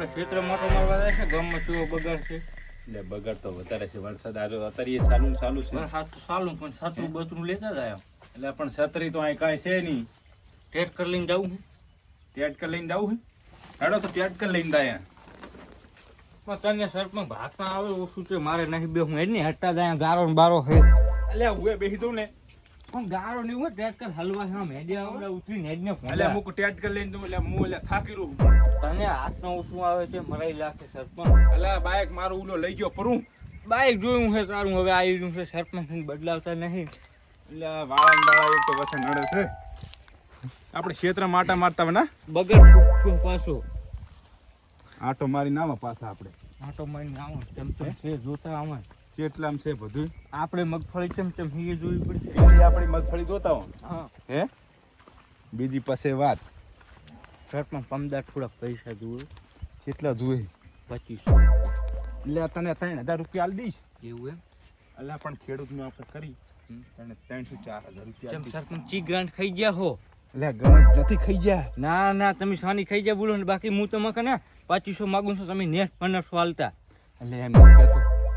આપણે ક્ષેત્ર મોટો મારવા જાય છે ગામમાં શું બગાડ છે. એટલે બગાડ તો વધારે છે વરસાદ આવ્યો અત્યારે એ સાલું ચાલુ છે. સાચું સારું પણ સાચું બતરું લેતા જાય એટલે પણ છત્રી તો અહીં કાંઈ છે નહીં. ટેટ કરી લઈને જવું ટેટકર લઈને જવું છે? હેડો તો ટેટકર લઈને જાય પણ તને સરપંચ ભાગતા આવે ઓછું છે મારે નહીં બે હું એની હટતા જાય ગારો ને બારો હે. એટલે હું બેસી દઉં ને. પણ ગારો નહીં હોય ટેટ કર હલવા છે આમ ઉતરી આવડે ને ફોન એટલે મુક ટેટ કર લઈને દઉં એટલે હું એટલે થાકી રહું. તને હાથમાં ઉઠવું આવે છે મરાઈ લાગે સરપંચ. એટલે બાઈક મારું ઉલો લઈ ગયો પરું બાઈક જોયું છે તારું હવે આવી રહ્યું છે સરપંચ બદલાવતા નહીં. એટલે વાળા વાળા એક તો વસન નડે છે. આપણે ક્ષેત્ર માટા મારતા હોય બગર બગડ ફૂટકો પાછો. આટો મારી નામાં પાછા આપણે. આટો મારી આવો ચમ ચમ છે જોતા આમાં. કેટલામ છે બધું? આપણે મગફળી ચમ ચમ હીએ જોવી પડશે? પેલી આપણી મગફળી જોતા હો. હે? બીજી પાસે વાત. સરપંચ પમદાર થોડાક પૈસા જોવે. કેટલા જોઈએ પચીસો. એટલે તને ત્રણ હજાર રૂપિયા આપી દઈશ. એવું એમ? એટલે પણ ખેડૂતનું આપણે કરી. તને ત્રણસો ચાર હજાર રૂપિયા. ચી ગ્રાન્ટ ખાઈ ગયા હો? એટલે ગ્રાન્ટ નથી ખાઈ ગયા. ના ના તમે સાની ખાઈ ગયા બોલો ને બાકી હું તો મકે ને પચીસો માગું છું તમે નેટ પંદરસો હાલતા એટલે એમ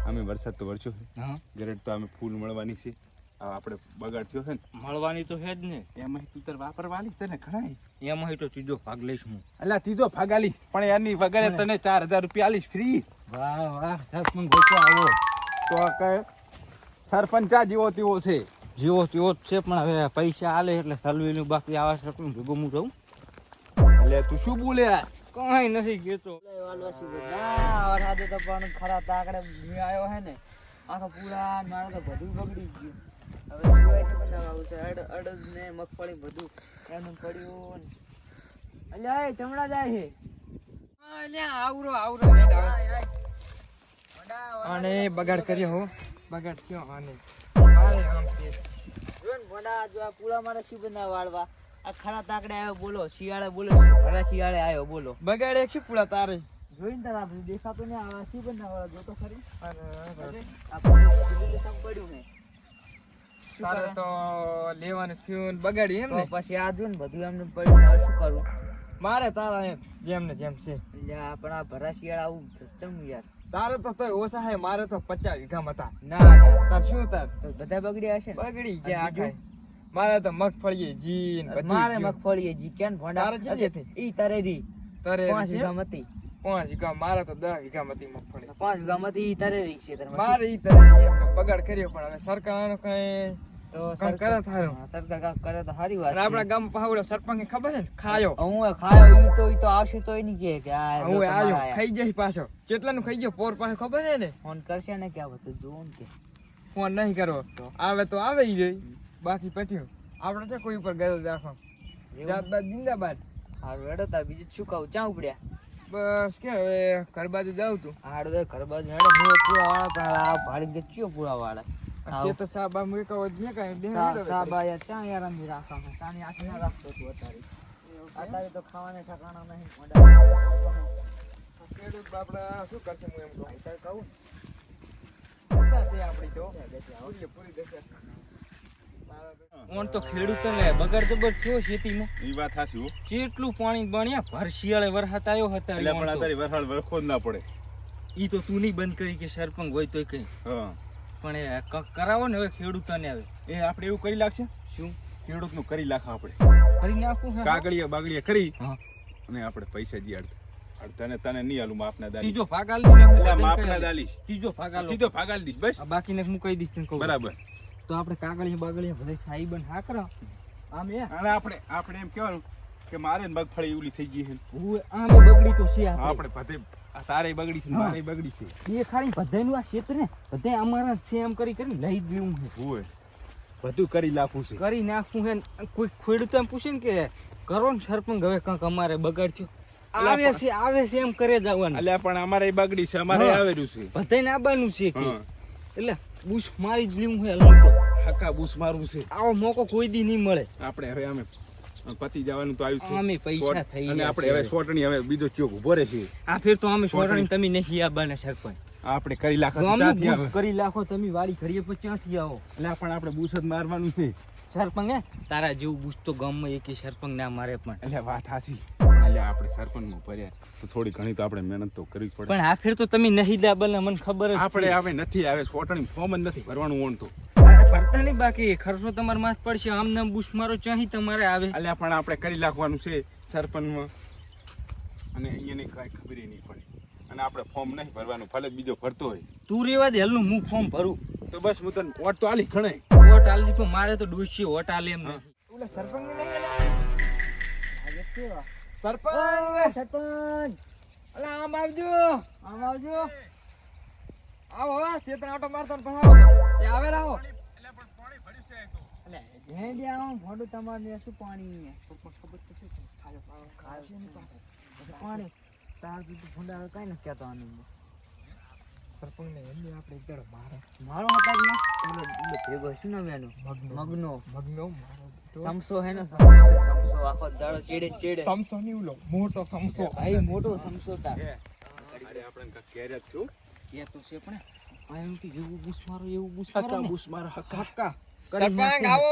અમે વરસાદ તો વરસ્યો છે. હા. ગરેડ તો અમે ફૂલ મળવાની છે. આપણે બગાડ થયો છે ને. મળવાની તો છે જ ને. એમાં તું તાર વાપરવાની છે ને ઘણા એમાં તો ત્રીજો ભાગ લઈશ હું. એટલે ત્રીજો ફાગાલી પણ એની વગર? તને ચાર હજાર રૂપિયા આલીશ ફ્રી વાહ વાહ. સરપંચ ગોચો આવો. તો કે સરપંચા જેવો તેવો છે. જેવો તેવો જ છે પણ હવે પૈસા આલે એટલે સલવીનું બાકી આવા સરપંચ ભેગું હું રહું એટલે તું શું બોલે યાર કઈ નથી કેતો વરસાદે તો પણ ખરા તાકડે ભી આવ્યો હે ને આખો પૂરા મારે તો બધું બગડી ગયું. હવે સિવાય છે બધા આવું છે? અડ અડદ ને મગફળી બધું એનું પડ્યું અલ્યા એ ચમડા જાય છે અલ્યા આવરો આવરો. અને બગાડ કર્યો હો. બગાડ કયો આને? આમ છે જો ને ભોંડા જો આ પૂરા મારે શું ના વાળવા. ખરા તાકડે આવ્યો બોલો શિયાળે બોલો ભરા શિયાળે આવ્યો બોલો. બગાડે છે પૂરા તારે. જોઈને તારા બધું દેખાતું ને આ શું ના વાળા જોતો ખરી? બધું બધું પડ્યું ને તારે તો લેવાનું થયું ને બગાડી એમ ને? પછી આ જો ને બધું એમને પડ્યું ને હવે શું કરું? મારે તારા એમ જેમ ને જેમ છે. પણ આ ભરા શિયાળા આવું ચમ યાર. તારે તો તોય ઓછા હે મારે તો પચાસ વીઘા હતા. ના ના. તાર શું તાર? બધા બગડ્યા હશે બગડી ગયા બીજું? મારે તો મગફળી જી મારે. મગફળી જી કેન ભોંડા તારે કેટલી હતી? ઈ તરેરી. તારે પાંચ છે? વીઘા મતી પાંચ વીઘા મારે તો દસ વીઘા મતી મગફળી. પાંચ વીઘા મતી ઈ તરેરી છે તારે મારે ઈ એમ બગાડ કર્યો પણ હવે સરકારનો કઈ તો કામ થારું. સરકાર કામ કરે તો સારી વાત આપણા ગામ પાવડો સરપંચ ખબર છે ને? ખાયો. હું ખાયો ઈ તો ઈ તો આવશે તો ઈ કે આ હું ખાઈ જાય પાછો. કેટલાનું ખાઈ ગયો પોર પાસે ખબર છે ને? ફોન કરશે ને કે આ બધું જોવું કે. ફોન નહીં કરો? આવે તો આવે ઈ જોઈ. બાકી પટ્યું આપણે તો કોઈ ઉપર ગયો રાખો એવું? જાત બાદ જિંદાબાદ. હારું હેડો તાર બીજું શું કહું? ચા ઉપડ્યા? બસ કે હવે ઘર બાજુ જાઉં તું હારું તો ઘર બાજુ હેડો હું પૂરા વાળા પણ આ ભાડી કે ચિયો પૂરા વાળા આવો. તે તો સાબા મૂકા જ ને કાંઈ બે સા- મિનિટ સાબા યાર ચા યાર અંદર રાખવાનું ચાની આંખ ના રાખતો તું અત્યારે? અત્યારે તો ખાવાને ઠકાણા નહીં મોડા બાપડા શું કરશે હું એમ કહું? અત્યારે કહું? દશા છે આપણી તો? પૂરી દશા. ઓન તો ખેડૂતોને બગાડ જબર થયો ખેતીમાં. એ વાત હાચી હો. કેટલું પાણી બણ્યા ભર શિયાળે વરસાદ આવ્યો હતા એટલે પણ અત્યારે વરસાદ વરખો જ ના પડે. ઈ તો તું નહીં બંધ કરી કે સરપંચ હોય તોય કઈ. હા. પણ એ કરાવો ને હવે ખેડૂતોને હવે. એ આપણે એવું કરી લાગશે? શું? ખેડૂતનું કરી લાખ આપણે. કરી નાખું હે? કાગળિયા બાગળિયા કરી હા. અને આપણે પૈસા જીયાડ તને તને નહીં આલું માપના દાલી. ત્રીજો ભાગ આલી ને એટલે માપના દાલી. ત્રીજો ભાગ દાલીશ ત્રીજો ભાગ આલો. દઈશ બસ. બાકીને હું કહી દઈશ તને બરાબર. તો આપણે કાગળિયા બાગળિયા બધા ખાઈ બન હાકર આમ એ? અને આપણે આપણે એમ કહેવાનું કે મારે મગફળી ઉલી થઈ ગઈ છે. હું આમે બગડી તો છે આપણે. બધે આ તારે બગડી છે મારે બગડી છે. એ ખાલી બધાનું આ ક્ષેત્ર ને બધે અમારા છે એમ કરી કરીને લઈ જ લેવું છે. હોય બધું કરી નાખું છે. કરી નાખવું છે કોઈ ખેડૂતો એમ પૂછે ને કે કરો ને સરપંચ હવે કંઈક અમારે બગાડ્યો આવે છે આવે છે એમ કરે જવાનું. અલ્યા પણ અમારે બગડી છે અમારે આવેલું છે. બધાને આવવાનું છે કે. એટલે બુશ મારી જ લીવું છે હાલ હકા બુશ મારું છે. આવો મોકો કોઈ દી નહીં મળે. આપણે હવે અમે પતિ જવાનું તો આવ્યું છે. અમે પૈસા થઈ અને આપણે હવે. સોટણી હવે બીજો ચોક ઊભો રહે છે. આ ફેર તો અમે સોટણી. તમે નહીં આવવાના સરપંચ. આપણે કરી લાખો કરી લાખો તમે વાડી કરીએ પછી ક્યાંથી આવો. એટલે પણ આપણે બુશ જ મારવાનું છે. સરપંચ તારા જેવું બુશ તો ગામમાં એકે સરપંચ ના મારે પણ. એટલે વાત હાસી એટલે આપણે સરપંચમાં ભર્યા તો થોડી ઘણી તો આપણે મહેનત તો કરવી પડે. પણ આ ફેર તો તમે નહીં દા બને મને ખબર આપણે આવે નથી આવે સોટણી ફોર્મ જ નથી ભરવાનું ઓણતું. તો ભરતા નહીં બાકી ખર્ચો તમારે માસ પડશે. આમ નામ બુશ મારો ચાહી તમારે આવે. અલ્યા પણ આપણે કરી નાખવાનું છે સરપંચમાં. અને અહીંયાની કાંઈ ખબર નહીં પડે. અને આપણે ફોર્મ નહીં ભરવાનું ભલે બીજો ભરતો હોય. તું રેવા દે હલનું હું ફોર્મ ભરું. તો બસ હું તને વોટ તો આલી ઘણે. વોટ આલી પણ મારે તો ડોસી વોટ આલે એમ નહીં ઓલા સરપંચ નહીં આલ્યા? સરપંચ! સરપંચ! અલે આમ આવજો. આમ આવજો. આવો ક્ષેત્ર આટો મારતો ને પછી આવો. એ આવે. રાહો એટલે હેંડી આવો ભોંડું તમારે શું પાણી ખબર તો છે ખાયો પાણી. તાર બીજું ભૂંડા કઈ નથી કહેતો આનું. સરપંચ ને આપણે એક મારો. મારો હતા ભેગો શું નામ એનું મગનો. મગનો. મગનો મારો. સમસો હે ને? સમસો સમસો. આખો દાડો ચેડે ને ચેડે. સમસો નહીં ઉલો મોટો સમસો. ભાઈ મોટો સમસો તા અરે આપણે કા કેરે છું. એ તો છે પણ આનું કે એવું બુસ મારો એવું બુસ મારો ને. બુસ મારો હક્કા. હક્કા સરપંચ આવો.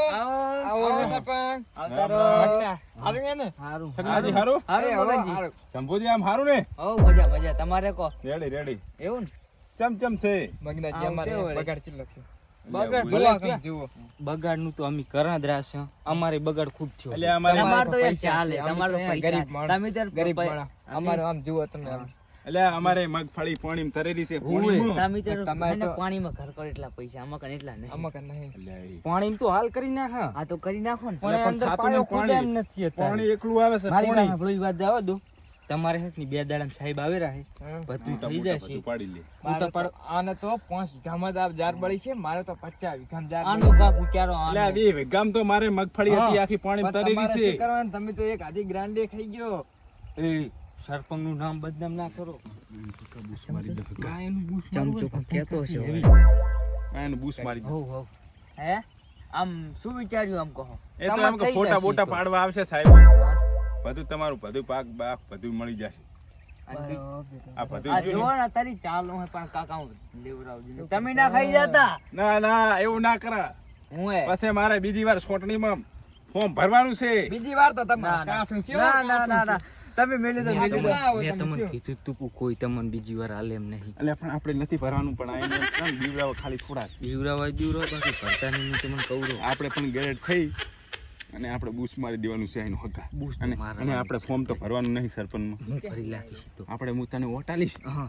આવો સરપંચ. આવતારો હારું ને? હારું. હારું. હારું? હારું. શંભુજી આમ હારું ને? હો મજા મજા. તમારે કો? Ready ready. એવું ને? ચમ ચમ છે? મગના જે અમારે બગાડ ચિલ્લક છે. બગાડ બગાડનું તો અમે કરા જ રાશે અમારે બગાડ ખૂબ થયો. એટલે અમારે તો ચાલે છે, અમે તમારે તો તો અહીંયા પૈસા ગરીબ તમે ગરીબ અમારું આમ જુઓ તમે એટલે અમારે મગફળી પાણી તરેલી છે. તમે પાણીમાં ઘર કરો એટલા પૈસા આમાં એટલા નહીં. આમાં નહીં. પાણી તો હાલ કરી નાખા. આ તો કરી નાખો ને. પણ અંદર પાણી. નથી. પાણી. એકલું આવે છે પાણી. વાત જવા દો. તમારે હેકની બે દાડા સાહેબ આવે રહે બધું થઈ મોટા જશે. પાડી. લે. મારે તો આને તો પાંચ ગામત આપ જાર બળી છે મારે તો પચાસ વીઘામાં જાર આનો કાક ઉચારો એટલે આ બે વીઘામાં તો મારે મગફળી હતી આખી પાણી તરી રહી છે. કરવાનું? તમે તો એક આધી ગ્રાન્ડે ખાઈ ગયો. એ સરપંચનું નામ બદનામ ના કરો. ચમચો કેતો હશે હવે. એનું બૂસ મારી દે. હો હોવ. હે? આમ શું વિચાર્યું આમ કહો? એ તો એમ કે ફોટા બોટા પાડવા આવશે સાહેબ. બધું તમારું બધું પાક બાક બધું મળી જશે. આ બધું જો જો ને. ને તારી ચાલો હે પણ કાકા હું લેવડાવજો તમે ના ખાઈ જતા? ના ના એવું ના કરા. હું હે પછી મારે બીજી વાર સોટણીમાં ફોર્મ ભરવાનું છે. બીજી વાર તો તમે ના, ના. ના ના તમે મેલી મેં મેલી તમને- મેં તમને કીધું તું કે કોઈ તમને બીજી વાર હાલે એમ નહીં. એટલે પણ આપણે નથી ભરવાનું પણ આ એમ ખાલી થોડા બીવરાવા જીવરો બાકી ભરતાની હું તમને કહું આપણે પણ ગેરેટ થઈ. અને આપણે બુશ મારી દેવાનું છે એનો હક્કા બૂસ અને અને આપણે ફોર્મ તો ભરવાનું નહીં સરપંચમાં હું ફરી લાખીશ તો. આપણે હું તને ઓટાલીશ. હા.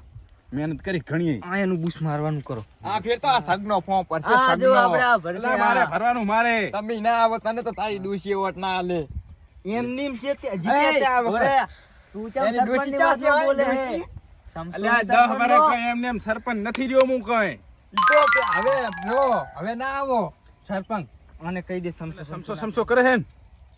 મહેનત કરી ઘણી આ એનું બૂસ મારવાનું કરો. આ ફેર તો આ સગનો ફોર્મ પર છે આ જો સગનો. આપણે આ મારે ભરવાનું મારે. તમે ના આવો તને તો તારી ડોશી ઓટ ના આલે. એમ નીમ છે તે જીતે તે આવો ઓરે, તું ચમ સરપંચ ચાસી બોલે? ને દહ? વરે કઈ એમ સરપંચ નથી રહ્યો હું કઈ. તો હવે નો હવે ના આવો. સરપંચ આને કહી દે સમસો સમસો સમસો કરે હે ને?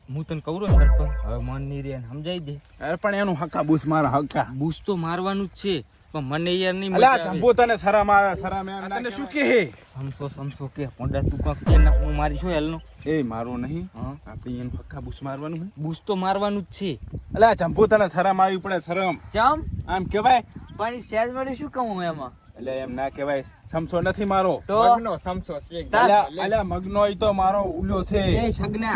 હું તને કહું સરપંચ હવે મન નહીં રે સમજાઈ દે. અરે પણ એનું હક્કા બૂસ મારા હક્કા. બૂસ તો મારવાનું જ છે પણ મને યાર નહીં મળે જંબો તને સરા મારા સરા મે તને શું હે? સમસો સમસો કે પોંડા તું કાંક કે ના હું મારી છો હેલનો? એ મારો નહીં. હા. આપણે એનું હક્કા બૂસ મારવાનું હે. બૂસ તો મારવાનું જ છે. અલા જંબો તને સરા આવી પડે શરમ. ચમ આમ કહેવાય. પણ સેજ વળી શું કહું એમાં? એટલે એમ ના કહેવાય. સમસો નથી મારો. મગનો સમસો છે અલ્યા મગનો તો મારો ઉલ્યો છે. એ સગના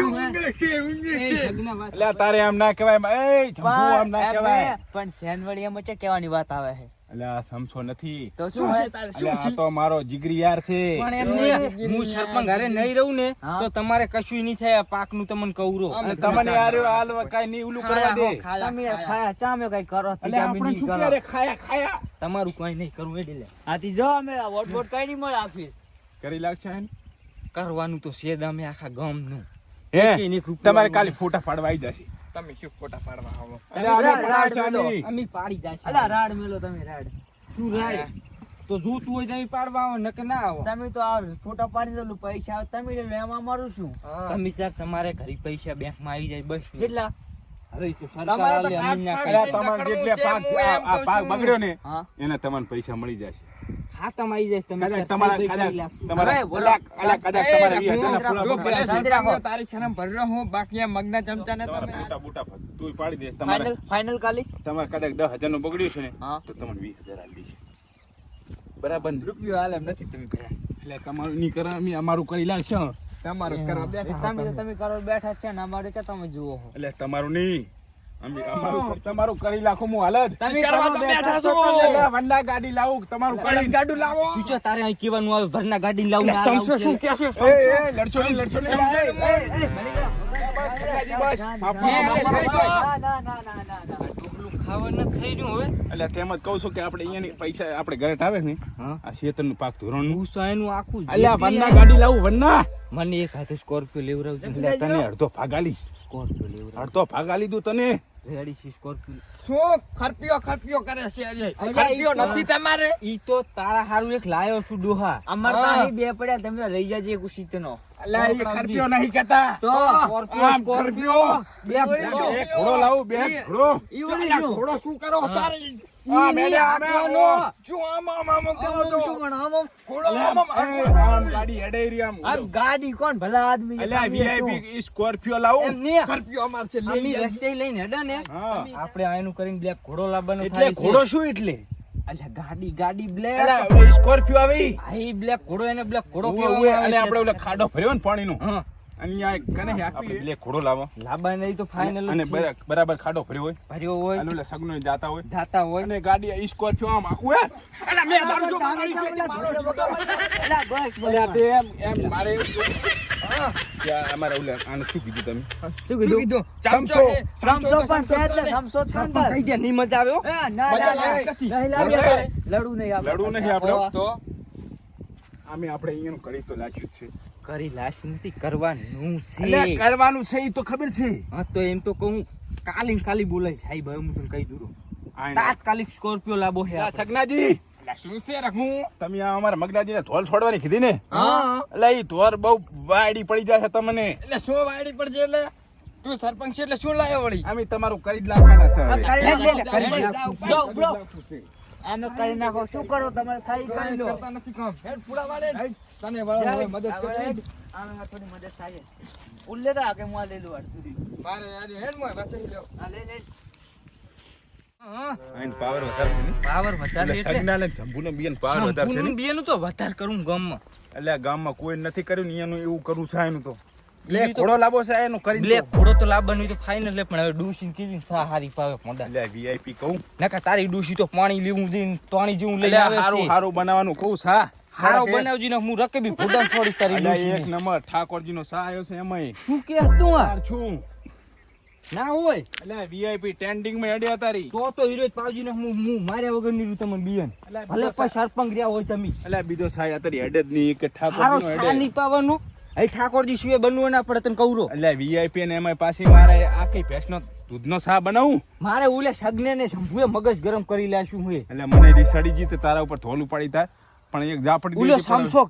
એ સગના તારે આમ ના કહેવાય એ આમ ના પણ કહેવાય. પણ સેન એમ કહેવાની વાત આવે છે. અલ્યા સમસો નથી. તો શું છે તારે? શું છે તો મારો જીગરી યાર છે. પણ એમ હું સરપંચ ઘરે નહીં રહું ને તો તમારે કશું નહીં થાય પાકનું તમને કહું અને તમને યાર હાલ કાઈ નહીં ઉલું કરવા દે. તમે ખાયા. ચામે કઈ કરો એટલે આપણે શું કરે. ખાયા ખાયા? તમારું કઈ નહીં કરવું એટલે આથી જો અમે વોટ વોટ કઈ નહીં મળે આફી કરી લાગશે કરવાનું તો છે અમે આખા ગામનું તમારે. કાલે ફોટા પાડવા આવી જશે. તમે શું ખોટા પાડવા આવો? અલ્યા અમે. પાડી જાશું. અલા રાડ મેલો તમે રાડ. શું રાડ? તો જોતું હોય તમે પાડવા આવો નકર ના આવો. તમે તો આ ફોટા પાડી દો પૈસા આવે તમે લે એમાં મારું શું? તમે સર તમારે ઘરે પૈસા બેંકમાં આવી જાય બસ. કેટલા હવે તો સરકાર તમારે જેટલા પાક. બગડ્યો ને એના તમને પૈસા મળી જશે. ખાતામાં આવી જાય તમે તમારા સહી કદાચ કરી લાખો. તમારા હવે બોલો. અલ્યા- અલ્યા કદાચ એ તમારા રઘુ, વીસ હજારના જો ભલે પગાર શાંતિ છે. રાખો. સરપંચ તારી શરમ ભર્યો હું બાકી મગના ચમચા ને તમે બૂટા બૂટા તું પાડી દે તમારે ફાઇનલ કાલી? તમારે કદાચ દસ હજારનું બગડ્યું છે ને હા. તો તમને વીસ હજાર આપી છે બરાબર રૂપિયો હાલ એમ નથી તમે કર્યા. એટલે તમારું નહીં કરે અમે અમારું કરી લાગશે તમારું કરવા બેઠા તમે તમે. કરો બેઠા જ છે ને અમારે છે તમે જુઓ એટલે તમારું નહીં. તમારું કરી લાખો હું હાલ તમે કરવા તો બેઠા છો. વંડા ગાડી લાવું તમારું કરી. ગાડું લાવો. તું તારે અહીં કેવાનું આવે ભરના ગાડી લાવું ને સમસો શું કે? છે? એ એ. ના ના ના ના ના ના થઈ એટલે તેમ જ કહું છું કે આપણે અહીંયાની પૈસા આપણે ઘરે આવે ને આ શેતરનું પાક તો એનું આખું અલ્યા વન્ના ગાડી લાવું વન્ના મને એક હાથે સ્કોર્પિયો લેવડાવજો. તને અડધો ભાગ આલી. સ્કોર્પિયો લેવડાવ અડધો ભાગ આલી દઉં તને. Ready Scorpio. શું ખરપિયો ખરપિયો કરે છે આજે? ખરપિયો નથી તમારે? ઈ તો તારા હારું એક લાયો છું ડોહા. અમાર હા. તો બે પડ્યા તમે લઈ જાજે એક ઉસીતનો. અલ્યા એ ખરપિયો નહીં કહેતા. તો આમ ખરપિયો બે ઘોડો લાવું બે ઘોડો. ઈ ઘોડો શું કરો? તારે ગાડી કોણ ભલા આદમી સ્કોર્પિયો લાવું. લઈને હેડા ને. આપણે આનું કરીને બ્લેક ઘોડો લાવવાનો એટલે ઘોડો શું એટલે? અલ્યા ગાડી ગાડી બ્લેક સ્કોર્પિયો આવી આ બ્લેક ઘોડો એને બ્લેક ઘોડો અને આપણે ઓલો ખાડો ભર્યો ને પાણીનો. હા. અને અહીંયા કને આપી એટલે ઘોડો લાવો. લાંબા નહીં તો ફાઇનલ અને બરાબર ખાડો ભર્યો હોય. ભર્યો હોય. અને ઓલા સગનો જાતા હોય. જાતા હોય. અને ગાડી આ સ્કોર્પિયો આમ આખું હે? અલા મેં તારું જો ગાડી ખેંચી મારો અલા, બસ, અલ્યા, તે એમ એમ મારે એવું થયું. આ અમારે આને શું કીધું તમે? શું શું કીધું? ચામચો પણ છે દે નહીં મજા આવ્યો ના, ના, ના. લાગે નથી. નહીં. આપણે. લડવું નહીં આપણે. તો આમે આપણે અહીંયાનું કરી તો લાગ્યું છે. કરી લાશ નથી કરવાનું છે. કરવાનું છે એ તો ખબર છે. હા તો એમ તો કહું કાલી ને કાલી બોલાય સાહેબ હવે હું તને કહી દઉં તાત્કાલિક સ્કોર્પિયો લાવો છે સગનાજી. શું છે રાખું તમે આ અમારા મગનાજીને ધોલ છોડવાની કીધી ને? હા. એટલે એ ધોર બહુ વાડી પડી જશે તમને. એટલે શું વાડી પર એટલે? તું સરપંચ એટલે શું લાવ્યો વળી? અમે તમારું કરી જ લાવવાના છે કરી નાખો. લે, લે, કરી કરી નાખો. કરી શું કરો તમારે થાય કરી લો. કરતા નથી કામ. હેડ પૂરા વાળે. તને વાળો હવે મદદ કરજો. આમે થોડી મદદ થાય. ઉલ લેતા કે હું આ લઈ લઉં અડધી. મારે આજે હેડ મોય બસ લ્યો આ લે, લે. પાવર વધારશે ને પાવર વધારે એટલે એટલે સગનાને જંબુનો બિયાન પાવર વધારશે ને બેનું તો વધારે કરું ગામમાં. એટલે ગામ ગામમાં કોઈ નથી કર્યું ને એનું એવું કરવું છે એનું તો. લે ઘોડો લાવો છે એનું કરી લે ઘોડો તો લાવવાનું તો ફાઇનલ લે પણ હવે ડૂસી કીધી સા હારી પાવે મોડા. લે વીઆઈપી કહું. નકા તારી ડૂસી તો પાણી લેવું જઈને પાણી જેવું લઈ આવે હારું હારું બનાવવાનું કહું સા હારો બનાવજી ને હું રકેબી ફૂડન છોડી તારી એટલે એક નંબર ઠાકોરજી નો સા આવ્યો છે એમાં શું કે તું આ? છું. ના હોય. એટલે વીઆઈપી ટેન્ડિંગમાં અડ્યા તારી. તો તો હીરો પાવજી ને હું હું માર્યા વગરની તમે બિયન. ભલે પણ સરપંચ રહ્યા હોય તમે. એટલે બીજો સાય અત્યારે હેડે જ નહીં કે ઠાકોર નો હેડે. પાવાનું? અહીં ઠાકોરજી સિવાય બનવું ના પડે તને કહું એટલે વીઆઈપી ને એમાં પાછી મારે આખી ભેંસનો દૂધનો સા બનાવું? મારે ઉલે સગને ને શંભુએ મગજ ગરમ કરી લાશું હું એટલે મને સડી ગઈ તો તારા ઉપર ધોલ ઉપાડી થાય. પણ એક જાપડી ઉલે સમસો